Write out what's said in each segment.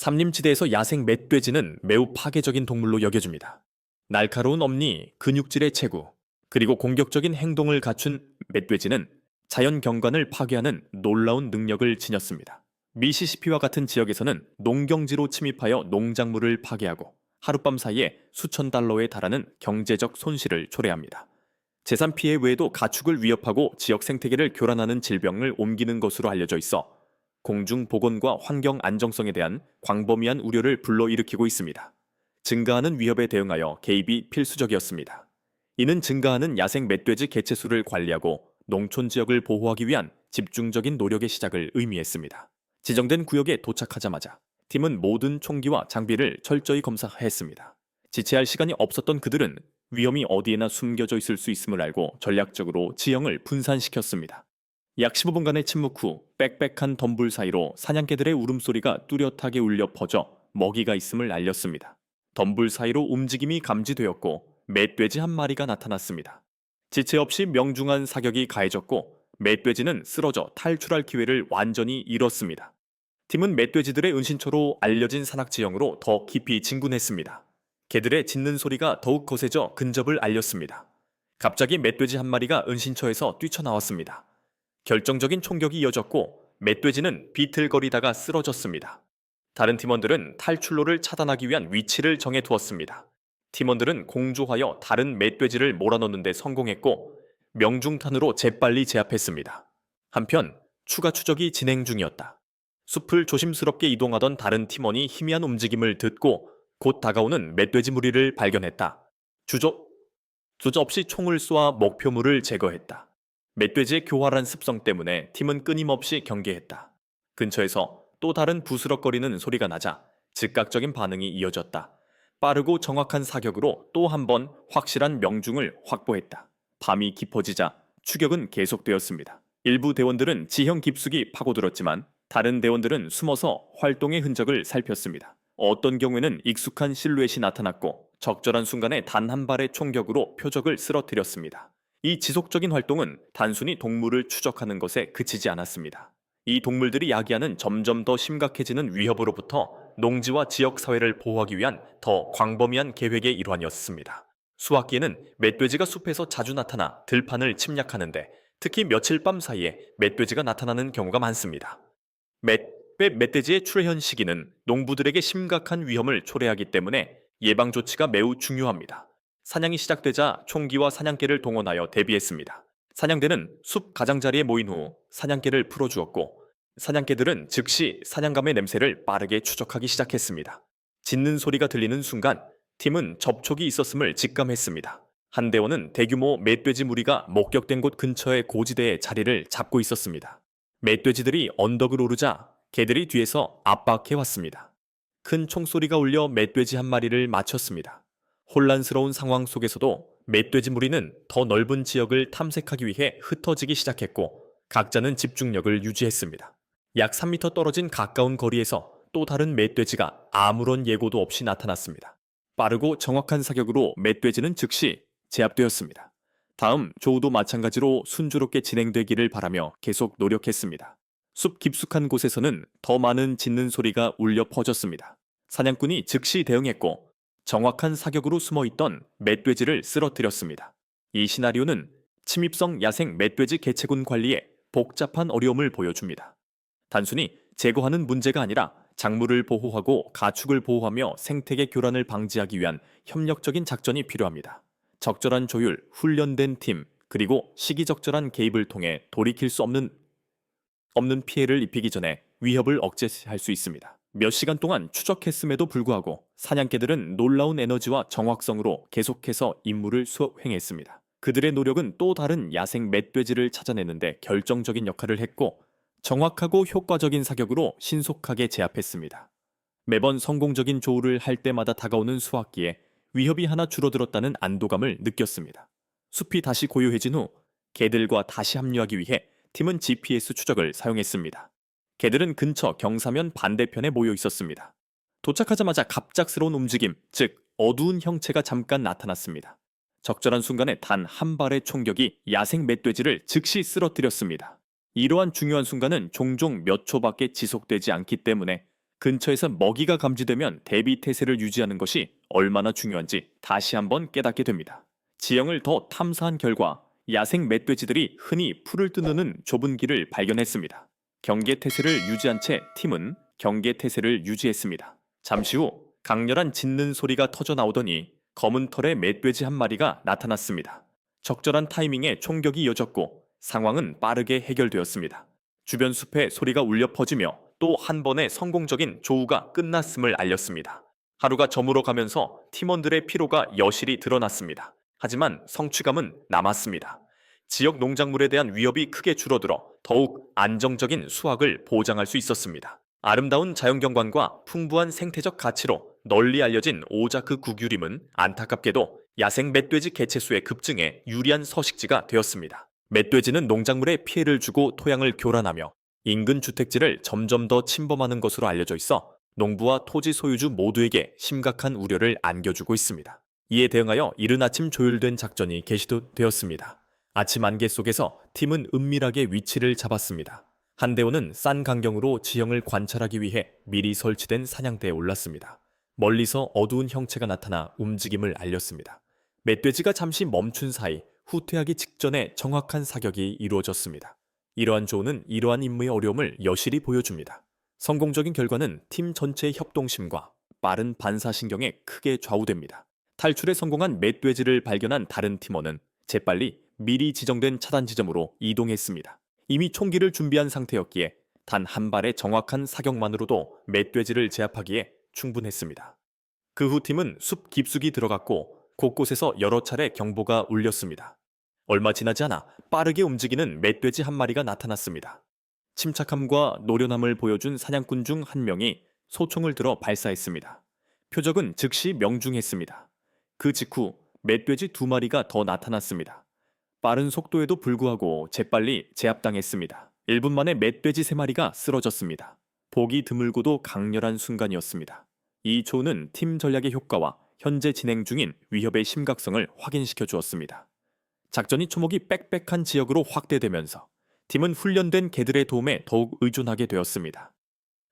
삼림지대에서 야생 멧돼지는 매우 파괴적인 동물로 여겨집니다. 날카로운 엄니, 근육질의 체구, 그리고 공격적인 행동을 갖춘 멧돼지는 자연 경관을 파괴하는 놀라운 능력을 지녔습니다. 미시시피와 같은 지역에서는 농경지로 침입하여 농작물을 파괴하고 하룻밤 사이에 수천 달러에 달하는 경제적 손실을 초래합니다. 재산 피해 외에도 가축을 위협하고 지역 생태계를 교란하는 질병을 옮기는 것으로 알려져 있어 공중 보건과 환경 안정성에 대한 광범위한 우려를 불러일으키고 있습니다. 증가하는 위협에 대응하여 개입이 필수적이었습니다. 이는 증가하는 야생 멧돼지 개체수를 관리하고 농촌 지역을 보호하기 위한 집중적인 노력의 시작을 의미했습니다. 지정된 구역에 도착하자마자 팀은 모든 총기와 장비를 철저히 검사했습니다. 지체할 시간이 없었던 그들은 위험이 어디에나 숨겨져 있을 수 있음을 알고 전략적으로 지형을 분산시켰습니다. 약 15분간의 침묵 후 빽빽한 덤불 사이로 사냥개들의 울음소리가 뚜렷하게 울려 퍼져 먹이가 있음을 알렸습니다. 덤불 사이로 움직임이 감지되었고 멧돼지 한 마리가 나타났습니다. 지체 없이 명중한 사격이 가해졌고 멧돼지는 쓰러져 탈출할 기회를 완전히 잃었습니다. 팀은 멧돼지들의 은신처로 알려진 산악 지형으로 더 깊이 진군했습니다. 개들의 짖는 소리가 더욱 거세져 근접을 알렸습니다. 갑자기 멧돼지 한 마리가 은신처에서 뛰쳐나왔습니다. 결정적인 총격이 이어졌고 멧돼지는 비틀거리다가 쓰러졌습니다. 다른 팀원들은 탈출로를 차단하기 위한 위치를 정해 두었습니다. 팀원들은 공조하여 다른 멧돼지를 몰아넣는 데 성공했고 명중탄으로 재빨리 제압했습니다. 한편 추가 추적이 진행 중이었다. 숲을 조심스럽게 이동하던 다른 팀원이 희미한 움직임을 듣고 곧 다가오는 멧돼지 무리를 발견했다. 주저 주저없이 총을 쏘아 목표물을 제거했다. 멧돼지의 교활한 습성 때문에 팀은 끊임없이 경계했다. 근처에서 또 다른 부스럭거리는 소리가 나자 즉각적인 반응이 이어졌다. 빠르고 정확한 사격으로 또 한 번 확실한 명중을 확보했다. 밤이 깊어지자 추격은 계속되었습니다. 일부 대원들은 지형 깊숙이 파고들었지만 다른 대원들은 숨어서 활동의 흔적을 살폈습니다. 어떤 경우에는 익숙한 실루엣이 나타났고 적절한 순간에 단 한 발의 총격으로 표적을 쓰러뜨렸습니다. 이 지속적인 활동은 단순히 동물을 추적하는 것에 그치지 않았습니다. 이 동물들이 야기하는 점점 더 심각해지는 위협으로부터 농지와 지역 사회를 보호하기 위한 더 광범위한 계획의 일환이었습니다. 수학기에는 멧돼지가 숲에서 자주 나타나 들판을 침략하는데 특히 며칠 밤 사이에 멧돼지가 나타나는 경우가 많습니다. 멧, 멧돼지의 출현 시기는 농부들에게 심각한 위험을 초래하기 때문에 예방 조치가 매우 중요합니다. 사냥이 시작되자 총기와 사냥개를 동원하여 대비했습니다. 사냥대는 숲 가장자리에 모인 후 사냥개를 풀어주었고 사냥개들은 즉시 사냥감의 냄새를 빠르게 추적하기 시작했습니다. 짖는 소리가 들리는 순간 팀은 접촉이 있었음을 직감했습니다. 한 대원은 대규모 멧돼지 무리가 목격된 곳 근처의 고지대에 자리를 잡고 있었습니다. 멧돼지들이 언덕을 오르자 개들이 뒤에서 압박해 왔습니다. 큰 총소리가 울려 멧돼지 한 마리를 맞췄습니다. 혼란스러운 상황 속에서도 멧돼지 무리는 더 넓은 지역을 탐색하기 위해 흩어지기 시작했고 각자는 집중력을 유지했습니다. 약 3m 떨어진 가까운 거리에서 또 다른 멧돼지가 아무런 예고도 없이 나타났습니다. 빠르고 정확한 사격으로 멧돼지는 즉시 제압되었습니다. 다음 조우도 마찬가지로 순조롭게 진행되기를 바라며 계속 노력했습니다. 숲 깊숙한 곳에서는 더 많은 짖는 소리가 울려 퍼졌습니다. 사냥꾼이 즉시 대응했고 정확한 사격으로 숨어 있던 멧돼지를 쓰러뜨렸습니다. 이 시나리오는 침입성 야생 멧돼지 개체군 관리에 복잡한 어려움을 보여줍니다. 단순히 제거하는 문제가 아니라 작물을 보호하고 가축을 보호하며 생태계 교란을 방지하기 위한 협력적인 작전이 필요합니다. 적절한 조율, 훈련된 팀, 그리고 시기적절한 개입을 통해 돌이킬 수 없는 없는 피해를 입히기 전에 위협을 억제할 수 있습니다. 몇 시간 동안 추적했음에도 불구하고 사냥개들은 놀라운 에너지와 정확성으로 계속해서 임무를 수행했습니다. 그들의 노력은 또 다른 야생 멧돼지를 찾아내는데 결정적인 역할을 했고 정확하고 효과적인 사격으로 신속하게 제압했습니다. 매번 성공적인 조우를 할 때마다 다가오는 수확기에 위협이 하나 줄어들었다는 안도감을 느꼈습니다. 숲이 다시 고요해진 후 개들과 다시 합류하기 위해 팀은 GPS 추적을 사용했습니다. 개들은 근처 경사면 반대편에 모여 있었습니다. 도착하자마자 갑작스러운 움직임, 즉 어두운 형체가 잠깐 나타났습니다. 적절한 순간에 단 한 발의 총격이 야생 멧돼지를 즉시 쓰러뜨렸습니다. 이러한 중요한 순간은 종종 몇 초밖에 지속되지 않기 때문에 근처에서 먹이가 감지되면 대비 태세를 유지하는 것이 얼마나 중요한지 다시 한번 깨닫게 됩니다. 지형을 더 탐사한 결과 야생 멧돼지들이 흔히 풀을 뜯는 좁은 길을 발견했습니다. 경계 태세를 유지한 채 팀은 경계 태세를 유지했습니다. 잠시 후 강렬한 짖는 소리가 터져 나오더니 검은 털의 멧돼지 한 마리가 나타났습니다. 적절한 타이밍에 총격이 이어졌고 상황은 빠르게 해결되었습니다. 주변 숲에 소리가 울려 퍼지며 또 한 번의 성공적인 조우가 끝났음을 알렸습니다. 하루가 저물어 가면서 팀원들의 피로가 여실히 드러났습니다. 하지만 성취감은 남았습니다. 지역 농작물에 대한 위협이 크게 줄어들어 더욱 안정적인 수확을 보장할 수 있었습니다. 아름다운 자연경관과 풍부한 생태적 가치로 널리 알려진 오자크 구규림은 안타깝게도 야생 멧돼지 개체수의 급증에 유리한 서식지가 되었습니다. 멧돼지는 농작물에 피해를 주고 토양을 교란하며 인근 주택지를 점점 더 침범하는 것으로 알려져 있어 농부와 토지 소유주 모두에게 심각한 우려를 안겨주고 있습니다. 이에 대응하여 이른 아침 조율된 작전이 개시되었습니다. 아침 안개 속에서 팀은 은밀하게 위치를 잡았습니다. 한대원은 싼 강경으로 지형을 관찰하기 위해 미리 설치된 사냥대에 올랐습니다. 멀리서 어두운 형체가 나타나 움직임을 알렸습니다. 멧돼지가 잠시 멈춘 사이 후퇴하기 직전에 정확한 사격이 이루어졌습니다. 이러한 조우는 이러한 임무의 어려움을 여실히 보여줍니다. 성공적인 결과는 팀 전체의 협동심과 빠른 반사신경에 크게 좌우됩니다. 탈출에 성공한 멧돼지를 발견한 다른 팀원은 재빨리 미리 지정된 차단 지점으로 이동했습니다. 이미 총기를 준비한 상태였기에 단 한 발의 정확한 사격만으로도 멧돼지를 제압하기에 충분했습니다. 그 후 팀은 숲 깊숙이 들어갔고 곳곳에서 여러 차례 경보가 울렸습니다. 얼마 지나지 않아 빠르게 움직이는 멧돼지 한 마리가 나타났습니다. 침착함과 노련함을 보여준 사냥꾼 중 한 명이 소총을 들어 발사했습니다. 표적은 즉시 명중했습니다. 그 직후 멧돼지 두 마리가 더 나타났습니다. 빠른 속도에도 불구하고 재빨리 제압당했습니다. 1분 만에 멧돼지 세 마리가 쓰러졌습니다. 보기 드물고도 강렬한 순간이었습니다. 이 조는 팀 전략의 효과와 현재 진행 중인 위협의 심각성을 확인시켜 주었습니다. 작전이 초목이 빽빽한 지역으로 확대되면서 팀은 훈련된 개들의 도움에 더욱 의존하게 되었습니다.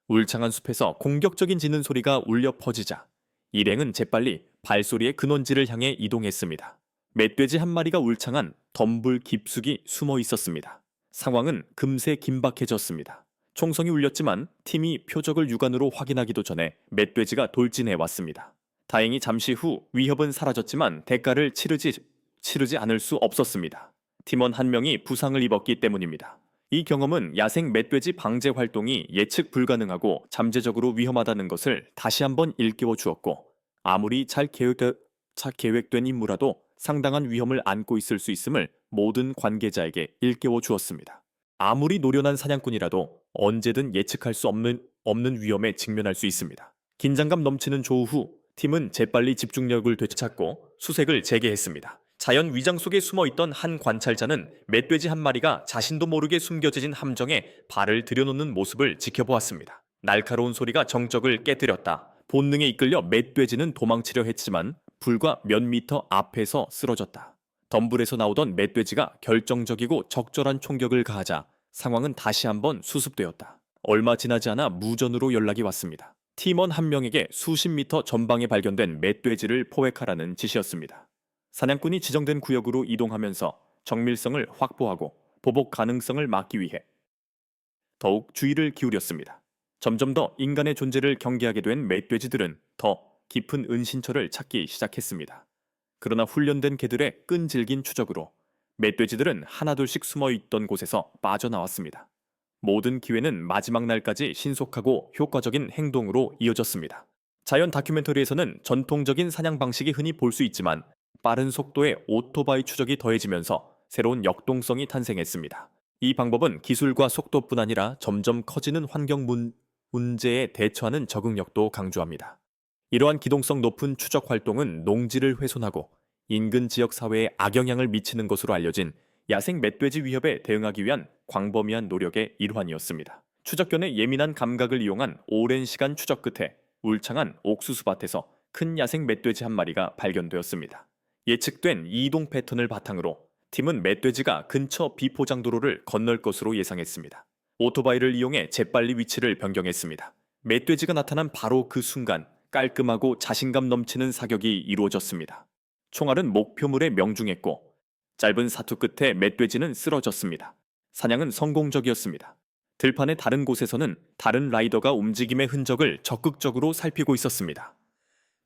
울창한 숲에서 공격적인 짖는 소리가 울려 퍼지자 일행은 재빨리 발소리의 근원지를 향해 이동했습니다. 멧돼지 한 마리가 울창한 덤불 깊숙이 숨어 있었습니다. 상황은 금세 긴박해졌습니다. 총성이 울렸지만 팀이 표적을 육안으로 확인하기도 전에 멧돼지가 돌진해 왔습니다. 다행히 잠시 후 위협은 사라졌지만 대가를 치르지 치르지 않을 수 없었습니다. 팀원 한 명이 부상을 입었기 때문입니다. 이 경험은 야생 멧돼지 방제 활동이 예측 불가능하고 잠재적으로 위험하다는 것을 다시 한번 일깨워 주었고 아무리 잘 계획된, 잘 계획된 임무라도 상당한 위험을 안고 있을 수 있음을 모든 관계자에게 일깨워 주었습니다. 아무리 노련한 사냥꾼이라도 언제든 예측할 수 없는, 없는 위험에 직면할 수 있습니다. 긴장감 넘치는 조우 후 팀은 재빨리 집중력을 되찾고 수색을 재개했습니다. 자연 위장 속에 숨어 있던 한 관찰자는 멧돼지 한 마리가 자신도 모르게 숨겨진 함정에 발을 들여놓는 모습을 지켜보았습니다. 날카로운 소리가 정적을 깨뜨렸다. 본능에 이끌려 멧돼지는 도망치려 했지만 불과 몇 미터 앞에서 쓰러졌다. 덤불에서 나오던 멧돼지가 결정적이고 적절한 총격을 가하자 상황은 다시 한번 수습되었다. 얼마 지나지 않아 무전으로 연락이 왔습니다. 팀원 한 명에게 수십 미터 전방에 발견된 멧돼지를 포획하라는 지시였습니다. 사냥꾼이 지정된 구역으로 이동하면서 정밀성을 확보하고 보복 가능성을 막기 위해 더욱 주의를 기울였습니다. 점점 더 인간의 존재를 경계하게 된 멧돼지들은 더 깊은 은신처를 찾기 시작했습니다. 그러나 훈련된 개들의 끈질긴 추적으로 멧돼지들은 하나둘씩 숨어 있던 곳에서 빠져나왔습니다. 모든 기회는 마지막 날까지 신속하고 효과적인 행동으로 이어졌습니다. 자연 다큐멘터리에서는 전통적인 사냥 방식이 흔히 볼 수 있지만 빠른 속도의 오토바이 추적이 더해지면서 새로운 역동성이 탄생했습니다. 이 방법은 기술과 속도뿐 아니라 점점 커지는 환경 문, 문제에 대처하는 적응력도 강조합니다. 이러한 기동성 높은 추적 활동은 농지를 훼손하고 인근 지역 사회에 악영향을 미치는 것으로 알려진 야생 멧돼지 위협에 대응하기 위한 광범위한 노력의 일환이었습니다. 추적견의 예민한 감각을 이용한 오랜 시간 추적 끝에 울창한 옥수수밭에서 큰 야생 멧돼지 한 마리가 발견되었습니다. 예측된 이동 패턴을 바탕으로 팀은 멧돼지가 근처 비포장 도로를 건널 것으로 예상했습니다. 오토바이를 이용해 재빨리 위치를 변경했습니다. 멧돼지가 나타난 바로 그 순간 깔끔하고 자신감 넘치는 사격이 이루어졌습니다. 총알은 목표물에 명중했고 짧은 사투 끝에 멧돼지는 쓰러졌습니다. 사냥은 성공적이었습니다. 들판의 다른 곳에서는 다른 라이더가 움직임의 흔적을 적극적으로 살피고 있었습니다.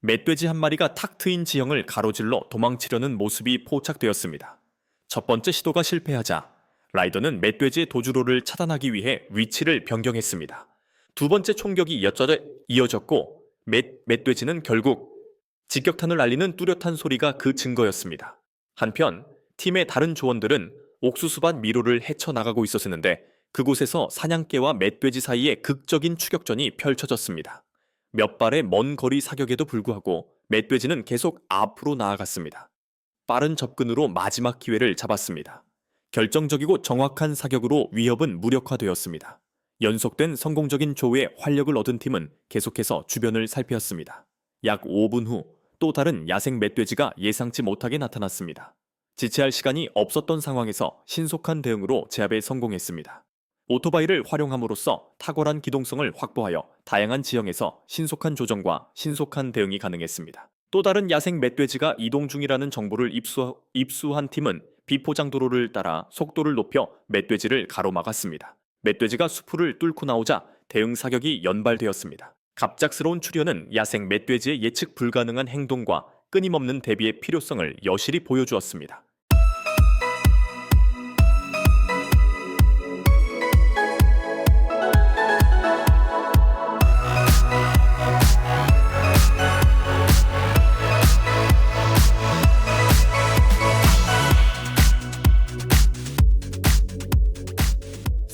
멧돼지 한 마리가 탁 트인 지형을 가로질러 도망치려는 모습이 포착되었습니다. 첫 번째 시도가 실패하자 라이더는 멧돼지의 도주로를 차단하기 위해 위치를 변경했습니다. 두 번째 총격이 이어졌고 멧, 멧돼지는 결국 직격탄을 날리는 뚜렷한 소리가 그 증거였습니다. 한편 팀의 다른 조원들은 옥수수밭 미로를 헤쳐나가고 있었는데 그곳에서 사냥개와 멧돼지 사이에 극적인 추격전이 펼쳐졌습니다. 몇 발의 먼 거리 사격에도 불구하고 멧돼지는 계속 앞으로 나아갔습니다. 빠른 접근으로 마지막 기회를 잡았습니다. 결정적이고 정확한 사격으로 위협은 무력화되었습니다. 연속된 성공적인 조우에 활력을 얻은 팀은 계속해서 주변을 살피었습니다. 약 5분 후 또 다른 야생 멧돼지가 예상치 못하게 나타났습니다. 지체할 시간이 없었던 상황에서 신속한 대응으로 제압에 성공했습니다. 오토바이를 활용함으로써 탁월한 기동성을 확보하여 다양한 지형에서 신속한 조정과 신속한 대응이 가능했습니다. 또 다른 야생 멧돼지가 이동 중이라는 정보를 입수, 입수한 팀은 비포장 도로를 따라 속도를 높여 멧돼지를 가로막았습니다. 멧돼지가 수풀을 뚫고 나오자 대응 사격이 연발되었습니다. 갑작스러운 출현은 야생 멧돼지의 예측 불가능한 행동과 끊임없는 대비의 필요성을 여실히 보여주었습니다.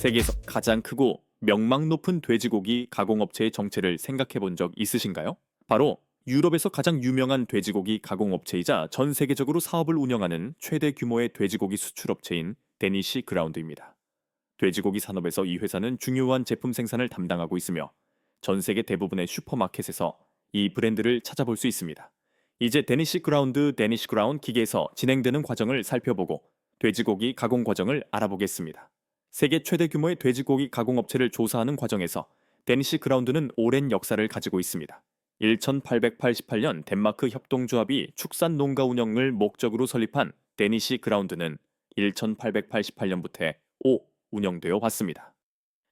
세계에서 가장 크고 명망 높은 돼지고기 가공업체의 정체를 생각해 본 적 있으신가요? 바로 유럽에서 가장 유명한 돼지고기 가공업체이자 전 세계적으로 사업을 운영하는 최대 규모의 돼지고기 수출업체인 데니시 그라운드입니다. 돼지고기 산업에서 이 회사는 중요한 제품 생산을 담당하고 있으며 전 세계 대부분의 슈퍼마켓에서 이 브랜드를 찾아볼 수 있습니다. 이제 데니시 그라운드 데니시 그라운 기계에서 진행되는 과정을 살펴보고 돼지고기 가공 과정을 알아보겠습니다. 세계 최대 규모의 돼지고기 가공업체를 조사하는 과정에서 데니시 그라운드는 오랜 역사를 가지고 있습니다. 1888년 덴마크 협동조합이 축산 농가 운영을 목적으로 설립한 데니시 그라운드는 1888년부터 오 운영되어 왔습니다.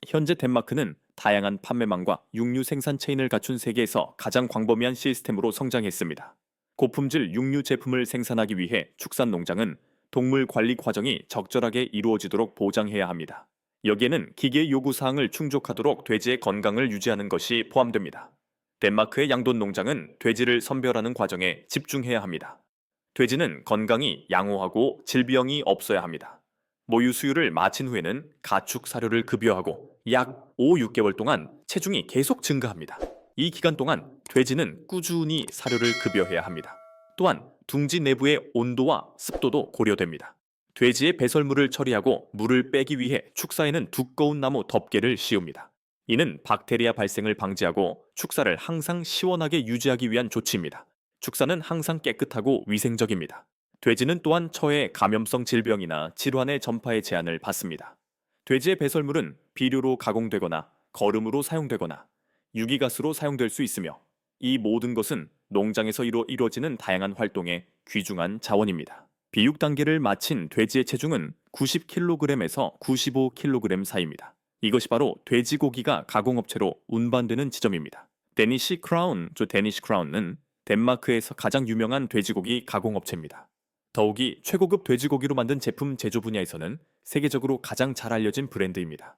현재 덴마크는 다양한 판매망과 육류 생산 체인을 갖춘 세계에서 가장 광범위한 시스템으로 성장했습니다. 고품질 육류 제품을 생산하기 위해 축산 농장은 동물 관리 과정이 적절하게 이루어지도록 보장해야 합니다. 여기에는 기계 요구 사항을 충족하도록 돼지의 건강을 유지하는 것이 포함됩니다. 덴마크의 양돈 농장은 돼지를 선별하는 과정에 집중해야 합니다. 돼지는 건강이 양호하고 질병이 없어야 합니다. 모유 수유를 마친 후에는 가축 사료를 급여하고 약 5, 6개월 동안 체중이 계속 증가합니다. 이 기간 동안 돼지는 꾸준히 사료를 급여해야 합니다. 또한 둥지 내부의 온도와 습도도 고려됩니다. 돼지의 배설물을 처리하고 물을 빼기 위해 축사에는 두꺼운 나무 덮개를 씌웁니다. 이는 박테리아 발생을 방지하고 축사를 항상 시원하게 유지하기 위한 조치입니다. 축사는 항상 깨끗하고 위생적입니다. 돼지는 또한 처해 감염성 질병이나 질환의 전파의 제한을 받습니다. 돼지의 배설물은 비료로 가공되거나 거름으로 사용되거나 유기가스로 사용될 수 있으며 이 모든 것은 농장에서 이루, 이루어지는 다양한 활동의 귀중한 자원입니다. 비육 단계를 마친 돼지의 체중은 90kg에서 95kg 사이입니다. 이것이 바로 돼지고기가 가공업체로 운반되는 지점입니다. 데니시 크라운, 저 데니시 크라운은 덴마크에서 가장 유명한 돼지고기 가공업체입니다. 더욱이 최고급 돼지고기로 만든 제품 제조 분야에서는 세계적으로 가장 잘 알려진 브랜드입니다.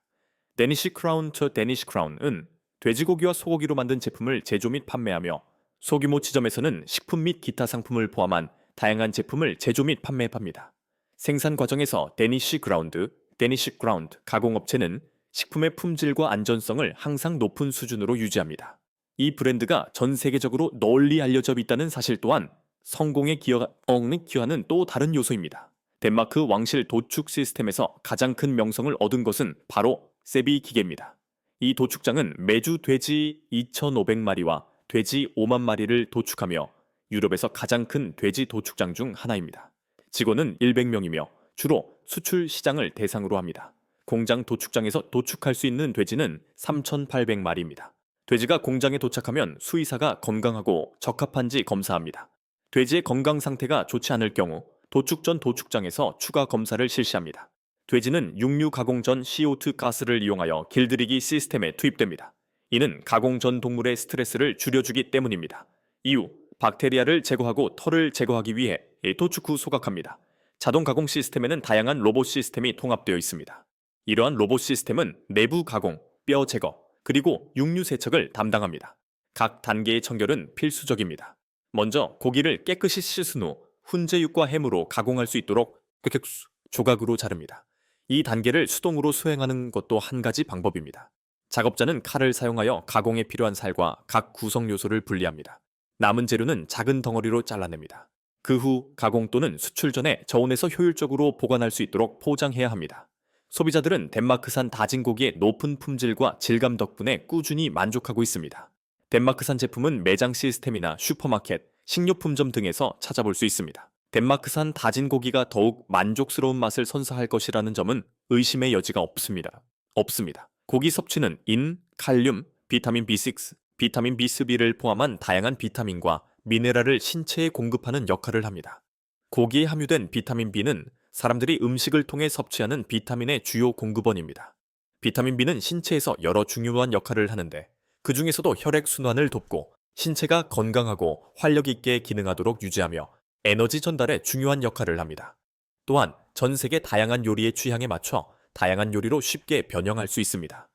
데니시 크라운, 저 데니시 크라운은 돼지고기와 소고기로 만든 제품을 제조 및 판매하며 소규모 지점에서는 식품 및 기타 상품을 포함한 다양한 제품을 제조 및 판매 합니다. 생산 과정에서 데니시 그라운드, 데니시 그라운드 가공업체는 식품의 품질과 안전성을 항상 높은 수준으로 유지합니다. 이 브랜드가 전 세계적으로 널리 알려져 있다는 사실 또한 성공에 기여하는 또 다른 요소입니다. 덴마크 왕실 도축 시스템에서 가장 큰 명성을 얻은 것은 바로 세비 기계입니다. 이 도축장은 매주 돼지 2,500마리와 돼지 5만 마리를 도축하며 유럽에서 가장 큰 돼지 도축장 중 하나입니다. 직원은 100명이며 주로 수출 시장을 대상으로 합니다. 공장 도축장에서 도축할 수 있는 돼지는 3,800마리입니다. 돼지가 공장에 도착하면 수의사가 건강하고 적합한지 검사합니다. 돼지의 건강 상태가 좋지 않을 경우 도축 전 도축장에서 추가 검사를 실시합니다. 돼지는 육류 가공 전 CO2 가스를 이용하여 길들이기 시스템에 투입됩니다. 이는 가공 전 동물의 스트레스를 줄여주기 때문입니다. 이후 박테리아를 제거하고 털을 제거하기 위해 도축 후 소각합니다. 자동 가공 시스템에는 다양한 로봇 시스템이 통합되어 있습니다. 이러한 로봇 시스템은 내부 가공, 뼈 제거, 그리고 육류 세척을 담당합니다. 각 단계의 청결은 필수적입니다. 먼저 고기를 깨끗이 씻은 후 훈제육과 햄으로 가공할 수 있도록 꾀객수 조각으로 자릅니다. 이 단계를 수동으로 수행하는 것도 한 가지 방법입니다. 작업자는 칼을 사용하여 가공에 필요한 살과 각 구성 요소를 분리합니다. 남은 재료는 작은 덩어리로 잘라냅니다. 그 후 가공 또는 수출 전에 저온에서 효율적으로 보관할 수 있도록 포장해야 합니다. 소비자들은 덴마크산 다진 고기의 높은 품질과 질감 덕분에 꾸준히 만족하고 있습니다. 덴마크산 제품은 매장 시스템이나 슈퍼마켓, 식료품점 등에서 찾아볼 수 있습니다. 덴마크산 다진 고기가 더욱 만족스러운 맛을 선사할 것이라는 점은 의심의 여지가 없습니다. 없습니다. 고기 섭취는 인, 칼륨, 비타민 B6, 비타민 B3를 포함한 다양한 비타민과 미네랄을 신체에 공급하는 역할을 합니다. 고기에 함유된 비타민 B는 사람들이 음식을 통해 섭취하는 비타민의 주요 공급원입니다. 비타민 B는 신체에서 여러 중요한 역할을 하는데 그 중에서도 혈액 순환을 돕고 신체가 건강하고 활력 있게 기능하도록 유지하며 에너지 전달에 중요한 역할을 합니다. 또한 전 세계 다양한 요리의 취향에 맞춰 다양한 요리로 쉽게 변형할 수 있습니다.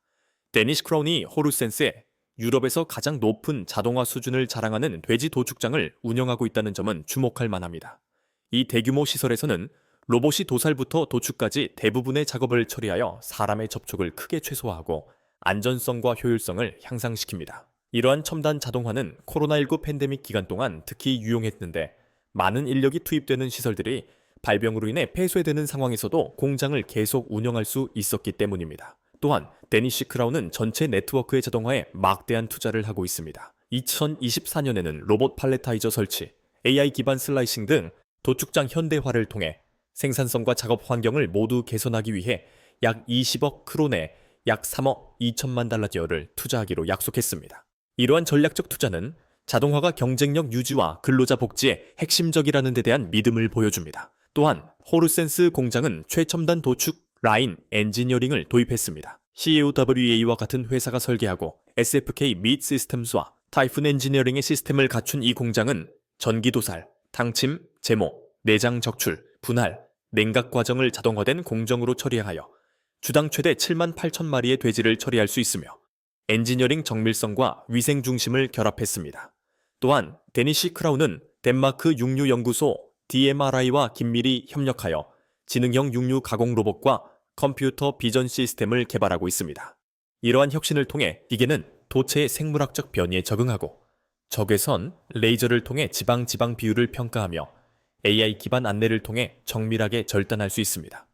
데니시 크라운이 호루센스에 유럽에서 가장 높은 자동화 수준을 자랑하는 돼지 도축장을 운영하고 있다는 점은 주목할 만합니다. 이 대규모 시설에서는 로봇이 도살부터 도축까지 대부분의 작업을 처리하여 사람의 접촉을 크게 최소화하고 안전성과 효율성을 향상시킵니다. 이러한 첨단 자동화는 코로나19 팬데믹 기간 동안 특히 유용했는데 많은 인력이 투입되는 시설들이 발병으로 인해 폐쇄되는 상황에서도 공장을 계속 운영할 수 있었기 때문입니다. 또한 데니시 크라운은 전체 네트워크의 자동화에 막대한 투자를 하고 있습니다. 2024년에는 로봇 팔레타이저 설치, AI 기반 슬라이싱 등 도축장 현대화를 통해 생산성과 작업 환경을 모두 개선하기 위해 약 20억 크론에 약 3억 2천만 달러 지어를 투자하기로 약속했습니다. 이러한 전략적 투자는 자동화가 경쟁력 유지와 근로자 복지에 핵심적이라는 데 대한 믿음을 보여줍니다. 또한 호르센스 공장은 최첨단 도축 라인 엔지니어링을 도입했습니다. CAOWA와 같은 회사가 설계하고 SFK 밋 시스템스와 타이푼 엔지니어링의 시스템을 갖춘 이 공장은 전기 도살, 당침, 제모, 내장 적출, 분할, 냉각 과정을 자동화된 공정으로 처리하여 주당 최대 7만 8천 마리의 돼지를 처리할 수 있으며 엔지니어링 정밀성과 위생 중심을 결합했습니다. 또한 데니시 크라운은 덴마크 육류연구소 DMRI와 긴밀히 협력하여 지능형 육류 가공 로봇과 컴퓨터 비전 시스템을 개발하고 있습니다. 이러한 혁신을 통해 기계는 도체의 생물학적 변이에 적응하고 적외선, 레이저를 통해 지방 지방 비율을 평가하며 AI 기반 안내를 통해 정밀하게 절단할 수 있습니다.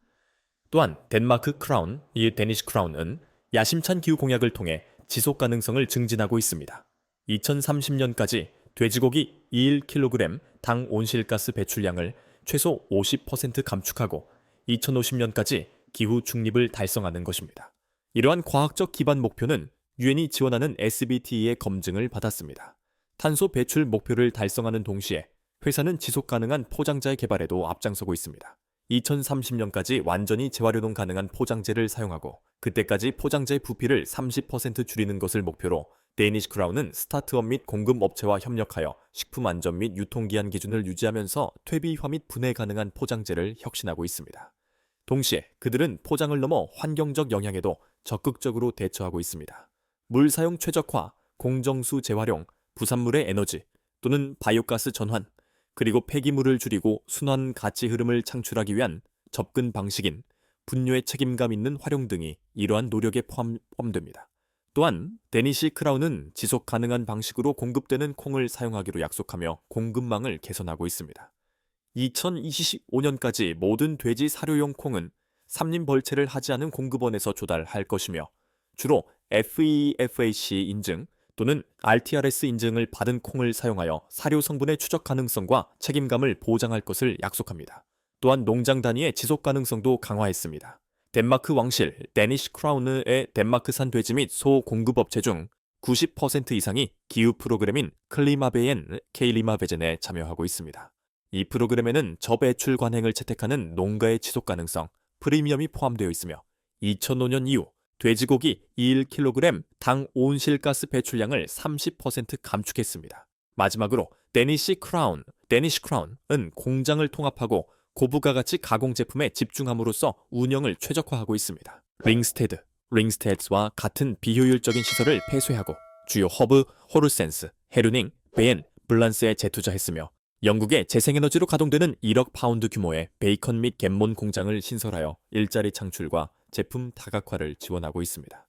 또한 덴마크 크라운, 이 데니시 크라운은 야심찬 기후 공약을 통해 지속 가능성을 증진하고 있습니다. 2030년까지 돼지고기 1kg 당 온실가스 배출량을 최소 50% 감축하고 2050년까지 기후 중립을 달성하는 것입니다. 이러한 과학적 기반 목표는 유엔이 지원하는 SBT의 검증을 받았습니다. 탄소 배출 목표를 달성하는 동시에 회사는 지속 가능한 포장자의 개발에도 앞장서고 있습니다. 2030년까지 완전히 재활용동 가능한 포장재를 사용하고 그때까지 포장재의 부피를 30% 줄이는 것을 목표로 데니시 크라운은 스타트업 및 공급 업체와 협력하여 식품 안전 및 유통기한 기준을 유지하면서 퇴비화 및 분해 가능한 포장재를 혁신하고 있습니다. 동시에 그들은 포장을 넘어 환경적 영향에도 적극적으로 대처하고 있습니다. 물 사용 최적화, 공정수 재활용, 부산물의 에너지 또는 바이오가스 전환, 그리고 폐기물을 줄이고 순환 가치 흐름을 창출하기 위한 접근 방식인 분뇨의 책임감 있는 활용 등이 이러한 노력에 포함, 포함됩니다. 또한 데니시 크라운은 지속 가능한 방식으로 공급되는 콩을 사용하기로 약속하며 공급망을 개선하고 있습니다. 2025년까지 모든 돼지 사료용 콩은 삼림 벌채를 하지 않은 공급원에서 조달할 것이며 주로 FEFAC 인증 또는 RTRS 인증을 받은 콩을 사용하여 사료 성분의 추적 가능성과 책임감을 보장할 것을 약속합니다. 또한 농장 단위의 지속 가능성도 강화했습니다. 덴마크 왕실 데니시 크라우느의 덴마크산 돼지 및 소 공급업체 중 90% 이상이 기후 프로그램인 클리마베엔 케일리마베젠에 참여하고 있습니다. 이 프로그램에는 저배출 관행을 채택하는 농가의 지속 가능성, 프리미엄이 포함되어 있으며 2005년 이후 돼지고기 1kg 당 온실가스 배출량을 30% 감축했습니다. 마지막으로 데니시 크라운, 데니시 크라운은 공장을 통합하고 고부가 가치 가공 제품에 집중함으로써 운영을 최적화하고 있습니다. 링스테드, 링스테드와 같은 비효율적인 시설을 폐쇄하고 주요 허브, 호르센스, 헤르닝, 베엔, 블란스에 재투자했으며 영국의 재생에너지로 가동되는 1억 파운드 규모의 베이컨 및 갯몬 공장을 신설하여 일자리 창출과 제품 다각화를 지원하고 있습니다.